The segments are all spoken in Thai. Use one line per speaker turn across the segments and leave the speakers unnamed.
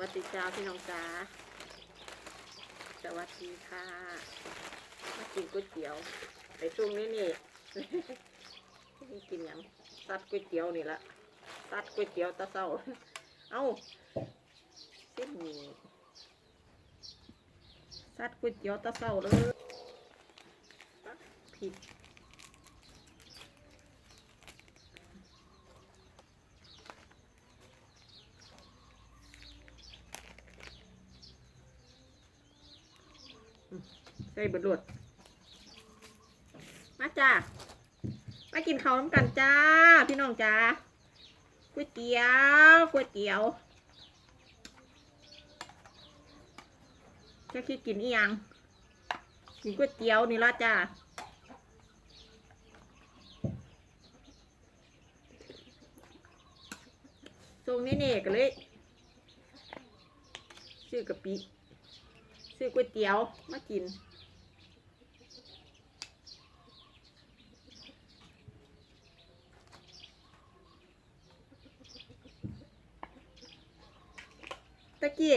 วัสดีจ้าพี่น้องจ้าสวัสดีค่ะ มากินก๋วยเตี๋ยวในช่วงนี้นี่นี่กินหยังซัดก๋วยเตี๋ยวนี่ละซัดก๋วยเตี๋ยวตะเศร้า เอ้าเส้นหมี่ซัดก๋วยเตี๋ยวตะเศร้าเลยผิด ใส่เบิดรวดมาจ้ามากินข้าวน้ำกันจ้า พี่น้องจ้าก๋วยเตี๋ยวก๋วยเตี๋ยวจะคิดกินอียังกินก๋วยเตี๋ยวนี่ละจ้าทรงนี้เน่ก็เลยซื้อกะปิซื้อก๋วยเตี๋ยวมากินะกี้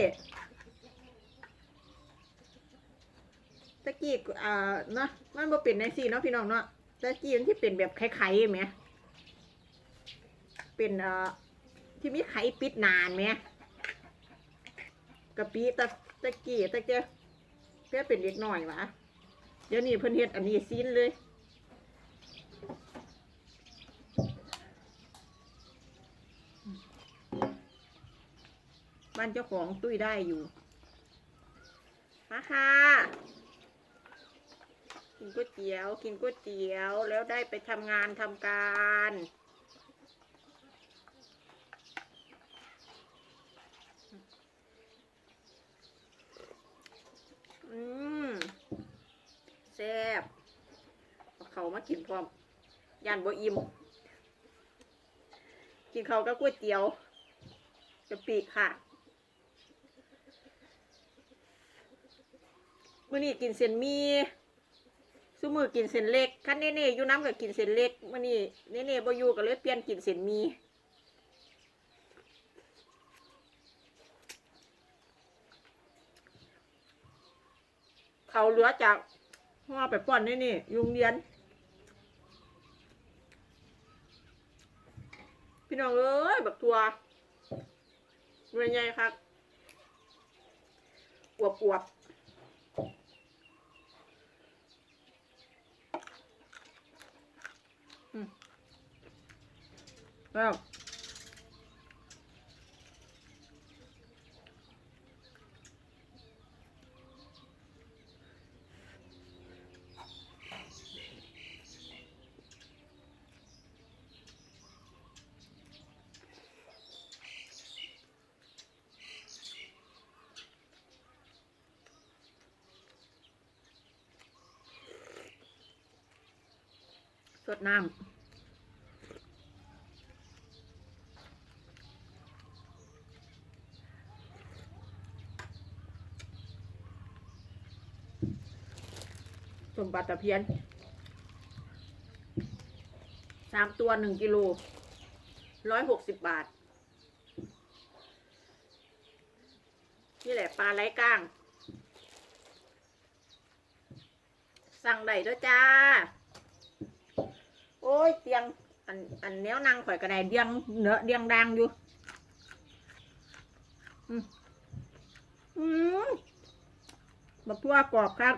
ตะกี้อ่าเนาะมันบ่เป็นในซี่เนาะพี่น้องเนาะตะกี้มันที่เป็นแบบไข่ๆไหมเป็นอ่าที่มีไข่ปิดนานไหมกะปิตะตะกี้ตะเกียเพื่อเป็นเด็กหน่อยวะเดี๋ยวนี้เพิ่นเฮ็ดอันนี้ซีนเลย บ้านเจ้าของตุ้ยได้อยู่มาค่ะ กินก๋วยเตี๋ยว กินก๋วยเตี๋ยวแล้วได้ไปทำงานทำการอืมแซ่บเขามากินพร้อมย่านบ่อิ่มกินเขากับก๋วยเตี๋ยวกะปิค่ะ มื้อนี้กินเส้นมีซุมือกินเส้นเล็กคันเน่ๆอยู่น้ำก็กินเส้นเล็กมื้อนี้เน่ๆบ่อยู่ก็เลยเปลี่ยนกินเส้นมีเขาเหลือจากห่อไปป้อนนี่นี่ยุงเรียน พี่น้องเอ้ยแบบทัวเรียนใหญ่ครับอวบอวบ แล้วส มบัติตะเพียนสามตัวหนึ่งกิโลร้อยหกสิบบาท นี่แหละปลาไร้ก้าง สั่งได้ด้วยจ้า โอ้ยเตียง อันอันแนวนั่งข่อยกระไดเดียงเนื้อเดียงดังอยู่ อืมอืมบักทั่วกรอบครับ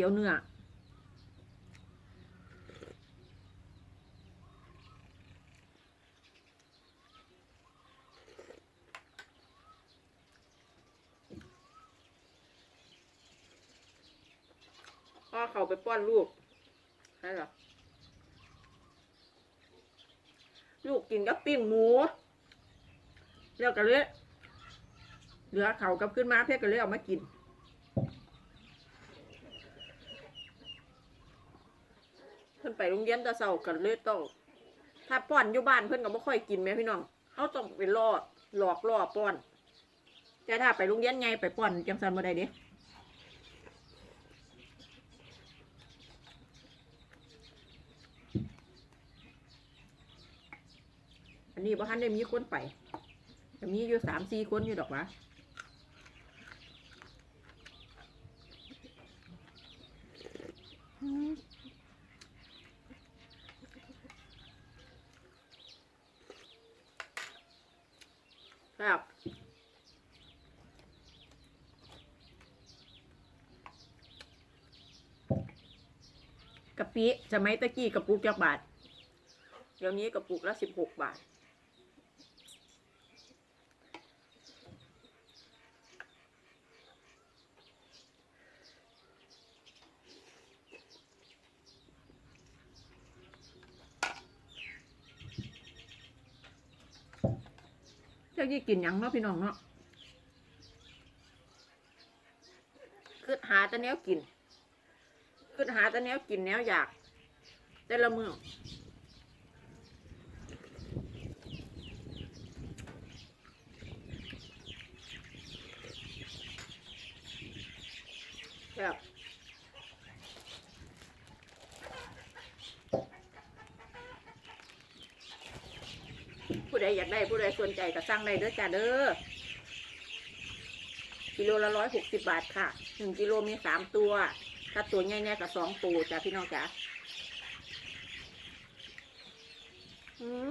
ตี๋ยวเนื้อพ่อเขาไปป้อนลูกใช่หรอลูกกินกับปิ้งหมูแล้วก็เลยเหลือเขากับขึ้นมาเพื่อก็เลยเอามากิน พิ่นไปโรงเรียนแตะเสากันเลยต้องถ้าป้อนอยู่บ้านเพิ่นก็บ่ค่อยกินแหม่พี่น้องเขาต้องไปล่อหลอกล่อป้อน แต่ถ้าไปโรงเรียนไงไปป้อนจังสันบ่ได้เด้อันนี้บ่ทันได้มีคนไปมีอยู่สามสี่คนอยู่ดอกวะอืมครับกะ ปิสมัยตะกี้กระปุกจักบาท เดี๋ยวนี้กระปุกละสิบหกบาท เจ้ายี่กินหยังเนาะพี่น้องเนาะคือหาแต่แนวกิน คือหาแต่แนวกินแนวอยาก แต่ละมือแบบผู้ใดอยากได้ผู้ใดสนใจก็สั่งได้เด้อจ้าเด้อกิโลละร้อยหกสิบบาทค่ะหนึ่งกิโลมีสามตัว ถ้าตัวใหญ่ๆก็สองตัวจ้ะพี่น้องจ๋าอืม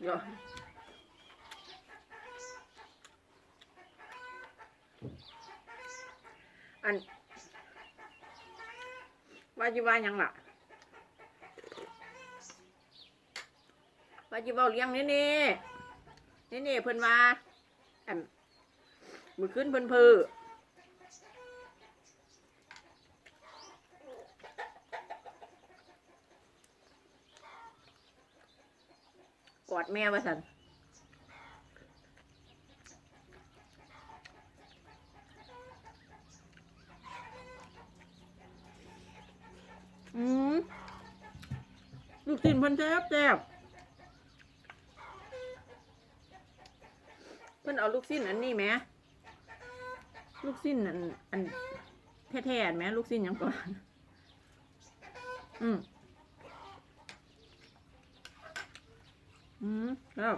เดี๋ยว อันว่าจิว่ายังล่ะว่าจิเว้าเลี้ยงนี่นี่นี่นี่เพิ่นว่าอันมือขึ้นเพิ่นพือกอดแม่ว่าสันอืมลู กชิ้นเพิ่นแซ่บแซ่บเพิ่นเอาลูกชิ้นอันนี้ไหมลูกชิ้นอันอันแท้ๆไหมลูกชิ้นยังก่อน อืมอืมแล้ว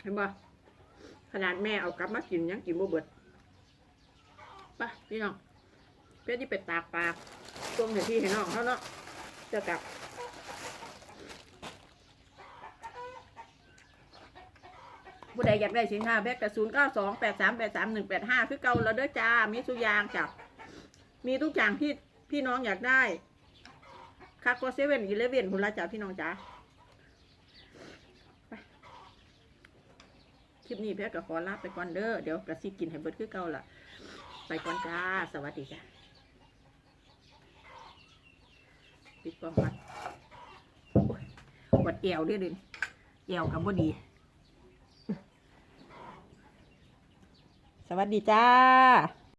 เห็นปะ ขนาดแม่เอากลับมากินยังกินบ่เบิดไปพี่น้องเพื่อที่ไปตากปลาต้มให้พี่ให้น้องเขาเนาะจะกลับผู้ใดอยากได้สินค้าแบกกระศูนย์เก้าสองแปดสามแปดสามหนึ่งแปดห้าคือเก่าแล้วเด้อจ้า มีสุยางจ้ะมีทุกอย่างที่พี่น้องอยากได้คาโกเซเว่นอีเลเว่นคุณละจ้าพี่น้องจ้าไป คลิปนี้แพ็กกับขอลาไปก่อนเด้อเดี๋ยวกระซิบกินให้เบิดคือเก่าล่ะ ไปก่อนจ้า สวัสดีจ้าปิดกล้องก่อนโอ้ยปวดเอวเด้วยดิเอวกับบ่ดี สวัสดีจ้า